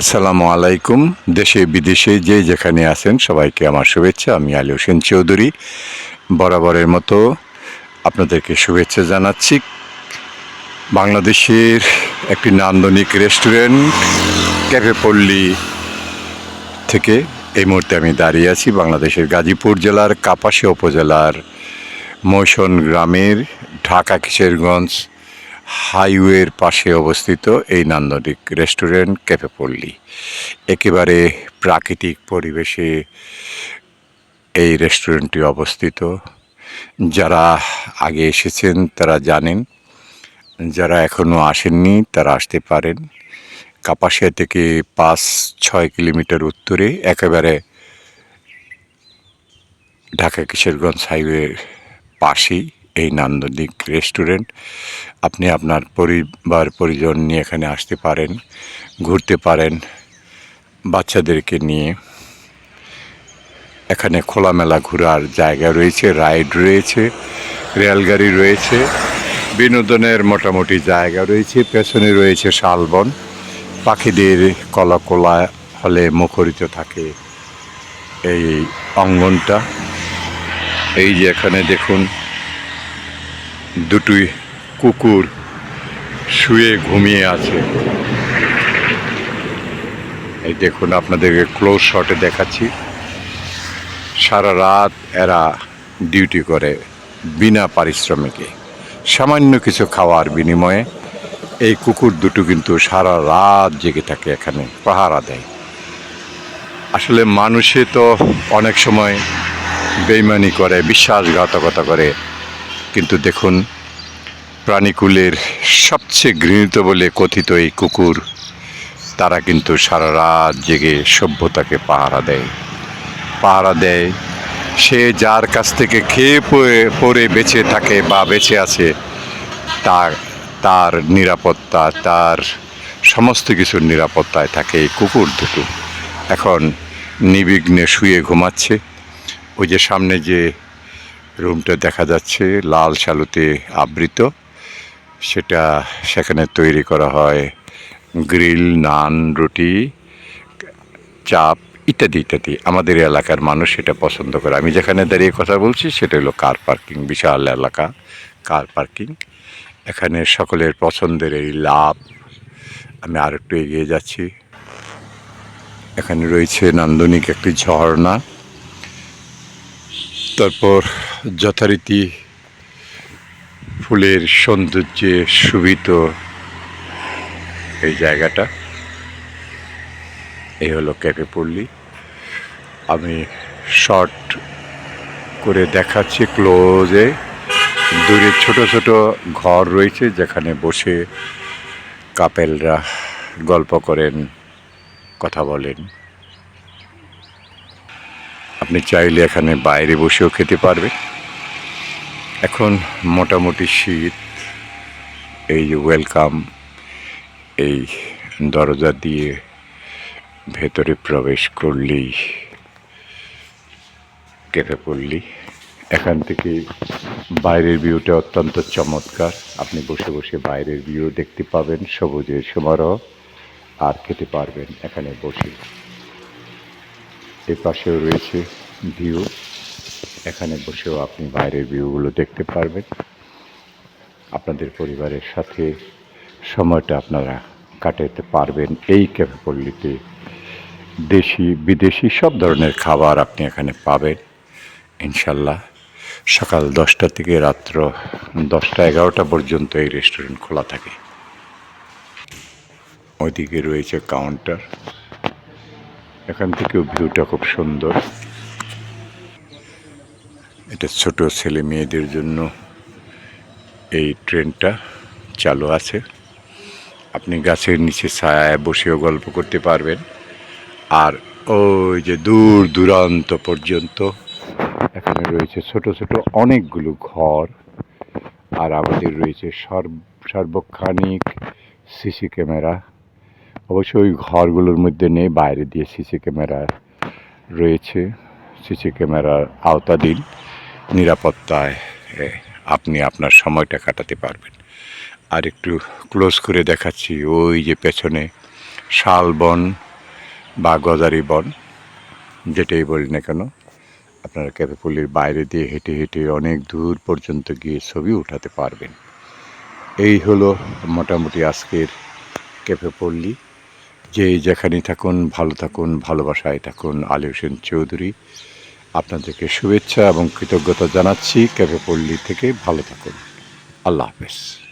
আসসালামু আলাইকুম, দেশে, বিদেশে যে যেখানে আছেন সবাইকে আমার শুভেচ্ছা। আমি আলী হোসেন চৌধুরী। বরাবরের মতো আপনাদেরকে শুভেচ্ছা জানাচ্ছি। বাংলাদেশের একটি নান্দনিক রেস্টুরেন্ট, ক্যাফে পল্লী থেকে এই মুহূর্তে আমি দাঁড়িয়ে আছি বাংলাদেশের গাজীপুর জেলার কাপাসিয়া উপজেলার মৈশন গ্রামের ঢাকা কিশোরগঞ্জ হাইওয়ের পাশে অবস্থিত এই নান্দনিক রেস্টুরেন্ট ক্যাফে পল্লী। একেবারে প্রাকৃতিক পরিবেশে এই রেস্টুরেন্টটি অবস্থিত। যারা আগে এসেছেন তারা জানেন, যারা এখনও আসেননি তারা আসতে পারেন। কাপাসিয়া থেকে পাঁচ ছয় কিলোমিটার উত্তরে একেবারে ঢাকা কিশোরগঞ্জ হাইওয়ের পাশেই এই নান্দনিক রেস্টুরেন্ট। আপনি আপনার পরিবার, পরিজন নিয়ে এখানে আসতে পারেন, ঘুরতে পারেন, বাচ্চাদেরকে নিয়ে। এখানে খোলামেলা ঘোরার জায়গা রয়েছে, রাইড রয়েছে, রেলগাড়ি রয়েছে, বিনোদনের মোটামুটি জায়গা রয়েছে, পেছনে রয়েছে শালবন। পাখিদের কলাকোলা হলে মুখরিত থাকে এই অঙ্গনটা। এই যে এখানে দেখুন দুটি কুকুর শুয়ে ঘুমিয়ে আছে। এই দেখুন, আপনাদেরকে ক্লোজ শটে দেখাচ্ছি। সারা রাত এরা ডিউটি করে বিনা পারিশ্রমিকে। সামান্য কিছু খাওয়ার বিনিময়ে এই কুকুর দুটো কিন্তু সারা রাত জেগে থাকে এখানে, পাহারা দেয়। আসলে মানুষে তো অনেক সময় বেইমানি করে, বিশ্বাসঘাতকতা করে কিন্তু দেখুন, প্রাণীকুলের সবচেয়ে ঘৃণিত বলে কথিত এই কুকুর, তারা কিন্তু সারা রাত জেগে সভ্যতাকে পাহারা দেয়। পাহারা দেয়, সে যার কাছ থেকে খেয়ে পড়ে বেঁচে থাকে বা বেঁচে আছে তার তার নিরাপত্তা, তার সমস্ত কিছুর নিরাপত্তায় থাকে এই কুকুর দুটো। এখন নিবিঘ্নে শুয়ে ঘুমাচ্ছে, ওই যে সামনে যে রুমটা দেখা যাচ্ছে, লাল শালুতে আবৃত। সেটা সেখানে তৈরি করা হয়, গ্রিল, নান, রুটি, চাপ ইত্যাদি ইত্যাদি। আমাদের এলাকার মানুষ সেটা পছন্দ করে। আমি যেখানে দাঁড়িয়ে কথা বলছি, সেটা হলো কার পার্কিং, বিশাল এলাকা, কার পার্কিং। এখানে সকলের পছন্দের এই লাভ। আমি আর একটু এগিয়ে যাচ্ছি। এখানে রয়েছে নান্দনিক একটি ঝর্ণা। তারপর যথারীতি ফুলের সৌন্দর্যে শুভিত এই জায়গাটা। এই হলো ক্যাফে পল্লী। আমি শর্ট করে দেখাচ্ছি, ক্লোজে দূরে ছোট ছোট ঘর রয়েছে, যেখানে বসে কাপেলরা গল্প করেন, কথা বলেন। আপনি চাইলে এখানে বাইরে বসেও খেতে পারবেন। এখন মোটামুটি শীত, এই যে ওয়েলকাম এই দরজা দিয়ে ভেতরে প্রবেশ করলেই কেঁপে পড়লি। এখান থেকে বাইরের ভিউটা অত্যন্ত চমৎকার। আপনি বসে বসে বাইরের ভিউ দেখতে পাবেন, সবুজের সমারোহ, আর খেতে পারবেন এখানে বসে। এই পাশেও রয়েছে ভিউ এখানে বসেও আপনি বাইরের ভিউগুলো দেখতে পারবেন। আপনাদের পরিবারের সাথে সময়টা আপনারা কাটাতে পারবেন। এই ক্যাফে পল্লীতে দেশি, বিদেশি সব ধরনের খাবার আপনি এখানে পাবেন। ইনশাল্লাহ সকাল দশটা থেকে রাত্র দশটা এগারোটা পর্যন্ত এই রেস্টুরেন্ট খোলা থাকে। ওইদিকে রয়েছে কাউন্টার। এখান থেকেও ভিউটা খুব সুন্দর। এটা ছোট ছেলে মেয়েদের জন্য এই ট্রেনটা চালু আছে। আপনি গাছের নিচে ছায়ায় বসেও গল্প করতে পারবেন। আর ওই যে দূর দূরান্ত পর্যন্ত এখানে রয়েছে ছোট ছোট অনেকগুলো ঘর। আর আমাদের রয়েছে সর্ব, সর্বক্ষণিক সিসি ক্যামেরা। অবশ্য ওই ঘরগুলোর মধ্যে নেই, বাইরে দিয়ে সিসি ক্যামেরা রয়েছে। সিসি ক্যামেরার আওতাধীন। নিরাপত্তায় আপনি আপনার সময়টা কাটাতে পারবেন। আর একটু ক্লোজ করে দেখাচ্ছি ওই যে পেছনে শালবন বা গজারি বন, যেটাই বলি না কেন, আপনারা ক্যাফেপল্লির বাইরে দিয়ে হেঁটে হেঁটে অনেক দূর পর্যন্ত গিয়ে ছবি উঠাতে পারবেন। এই হলো মোটামুটি আজকের ক্যাফেপল্লি যে যেখানেই থাকুন, ভালো থাকুন, ভালোবাসায় থাকুন আলী হোসেন চৌধুরী। আপনাদেরকে শুভেচ্ছা এবং কৃতজ্ঞতা জানাচ্ছি ক্যাফেপল্লি থেকে। ভালো থাকুন। আল্লাহ হাফেজ।